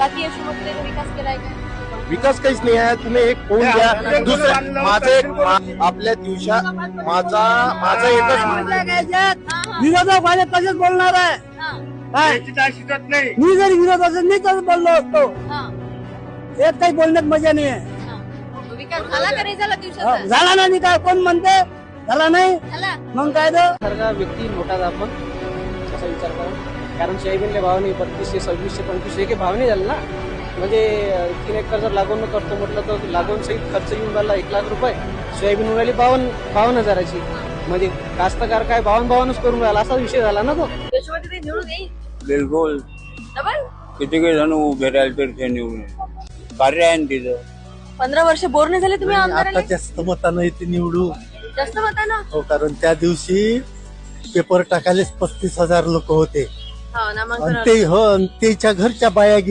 बाकी यशोमतीने विकास केलाय का? विकास काहीच नाही आहे. तुम्ही एक फोन घ्या. दुसरं माझं एक मा- आपल्या दिवसा माझा माझा एकच. विरोधक माझे तसेच बोलणार आहे. हा, काय? नाही? मी जरी विरोध असेल मी तसं बोललो असतो. हा, एक काही बोलण्यात मजा नाही आहे हा. विकास झाला का नाही झाला दिवसाचा? झाला नाही काय कोण म्हणते? झाला नाही? झाला. मग काय तर? सारखा व्यक्ती मोठा आपण कारण सोयाबीनले भाव नाही बत्तीसशे सव्वीसशे पंचवीसशे हे भाव नाही झाले ना. म्हणजे तीन एकर जर लागवड करतो म्हटलं तर लागवड सहित खर्च येऊन राहिला एक लाख रुपये. सोयाबीन उरायली बावन्न बावन्न हजाराची. म्हणजे कास्तकार काय बावन्न बावन्नच करून राहिला असा विषय झाला ना तो. यशोमती निवडून येईल? बिलकुल डबल? किती काही जण उभे राहिले तर ते निवडून कार्य आहे ना तिथं. पंधरा वर्ष बोर नाही झाले तुम्ही आता जास्त मतानं इथे निवडू. जास्त मताना? हो कारण त्या दिवशी पेपर टाकायलाच पस्तीस हजार लोक होते. हो नामांकन ते हो आणि त्याच्या घरच्या बाया गे-